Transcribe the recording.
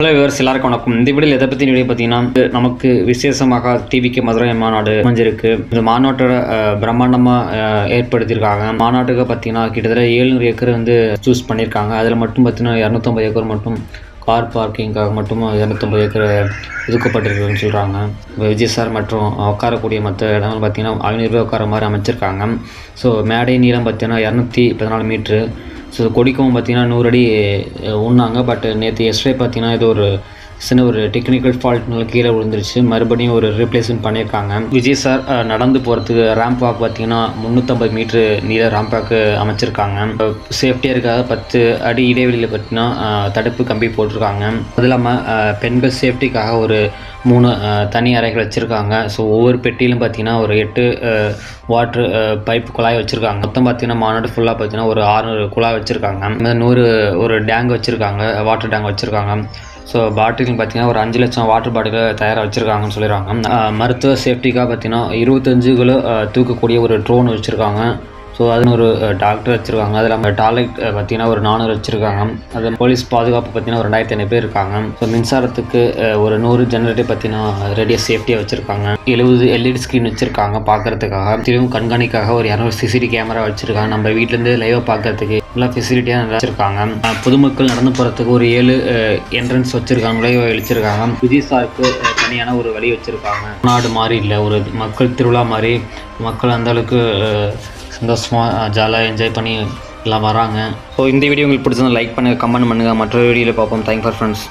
Hello viewers எல்லாருக்கும் வணக்கம். இந்த வீடியோ எதை பற்றி வீடியோ பார்த்தீங்கன்னா நமக்கு விசேஷமாக டிவிக்கு மதுரை மாநாடு அமைஞ்சிருக்கு. இந்த மாநாட்டோட பிரம்மாண்டமாக ஏற்படுத்தியிருக்காங்க. மாநாட்டுக்கு பார்த்தீங்கன்னா கிட்டத்தட்ட ஏழுநூறு ஏக்கர் வந்து சூஸ் பண்ணியிருக்காங்க. அதில் மட்டும் பார்த்தீங்கன்னா இரநூத்தம்பது ஏக்கர் மட்டும் கார் பார்க்கிங்காக மட்டும் இரநூத்தம்பது ஏக்கர் ஒதுக்கப்பட்டிருக்குன்னு சொல்கிறாங்க விஜய் சார் மற்றும் உட்காரக்கூடிய மற்ற இடங்கள் பார்த்தீங்கன்னா ஐநூறு பேர் உட்கார மாதிரி அமைச்சிருக்காங்க. ஸோ மேடை நீளம் பார்த்தீங்கன்னா இரநூத்தி பதினாலு மீட்ரு ஸோ கொடிக்கவும் பார்த்தீங்கன்னா நூறு அடி உண்ணாங்க. பட் நேற்று எஸ்டே பார்த்தீங்கன்னா இது ஒரு சின்ன ஒரு டெக்னிக்கல் ஃபால்ட்னால கீழே விழுந்துருச்சு. மறுபடியும் ஒரு ரீப்ளேஸ்மெண்ட் பண்ணியிருக்காங்க. விஜய் சார் நடந்து போகிறதுக்கு ரேம்ப் வாக் பார்த்தீங்கன்னா முந்நூற்றம்பது மீட்ரு நீள ரேம்ப் வாக்கு அமைச்சிருக்காங்க. சேஃப்டியாக இருக்காத பத்து அடி இடைவெளியில் பார்த்தீங்கன்னா தடுப்பு கம்பி போட்டிருக்காங்க. அது இல்லாமல் பெண்கள் சேஃப்டிக்காக ஒரு மூணு தனி அறைகள் வச்சுருக்காங்க. ஸோ ஒவ்வொரு பெட்டியிலும் பார்த்தீங்கன்னா ஒரு எட்டு வாட்ரு பைப் குழாய் வச்சுருக்காங்க. மொத்தம் பார்த்தீங்கன்னா மாநாடு ஃபுல்லாக பார்த்தீங்கன்னா ஒரு ஆறுநூறு குழாய் வச்சுருக்காங்க. நூறு ஒரு டேங்க் வச்சுருக்காங்க வாட்டர் டேங்க் வச்சுருக்காங்க. ஸோ பாட்டில் பார்த்தீங்கன்னா ஒரு அஞ்சு லட்சம் வாட்டர் பாட்டில் தயாராக வச்சுருக்காங்கன்னு சொல்லிடுறாங்க. மருத்துவ சேஃப்டிக்காக பார்த்தீங்கன்னா இருபத்தஞ்சு கிலோ தூக்கக்கூடிய ஒரு ட்ரோன் வச்சுருக்காங்க. ஸோ அதுன்னு ஒரு டாக்டர் வச்சுருக்காங்க. அது இல்லாமல் டாய்லெட் பார்த்தீங்கன்னா ஒரு நானூறு வச்சுருக்காங்க. அது போலீஸ் பாதுகாப்பு பார்த்தீங்கன்னா ஒரு ரெண்டாயிரத்தி ஐநூறு பேர் இருக்காங்க. ஸோ மின்சாரத்துக்கு ஒரு நூறு ஜெனரேட்டர் பார்த்தீங்கன்னா ரெடியாக சேஃப்டியாக வச்சுருக்காங்க. எழுபது எல்இடி ஸ்க்ரீன் வச்சுருக்காங்க பார்க்கறதுக்காக திரும்ப கண்காணிக்காக ஒரு இரநூறு சிசிடி கேமரா வச்சுருக்காங்க. நம்ம வீட்டிலேருந்து லைவாக பார்க்கறதுக்கு நல்லா ஃபெசிலிட்டியாக நல்லா வச்சுருக்காங்க. பொதுமக்கள் நடந்து போகிறதுக்கு ஒரு ஏழு என்ட்ரன்ஸ் வச்சுருக்காங்க. நுழைவு வச்சுருக்காங்க. விஜய் சாருக்கு தனியான ஒரு வழி வச்சுருக்காங்க. நாடு மாதிரி இல்லை. ஒரு மக்கள் திருவிழா மாதிரி மக்கள் அந்தளவுக்கு சந்தோஷமாக ஜாலியாக என்ஜாய் பண்ணி எல்லாம் வராங்க. ஸோ இந்த வீடியோ உங்களுக்கு பிடிச்சிருந்தா லைக் பண்ணுங்கள் கமெண்ட் பண்ணுங்கள் மற்ற வீடியோவில் பார்ப்போம். Thank for friends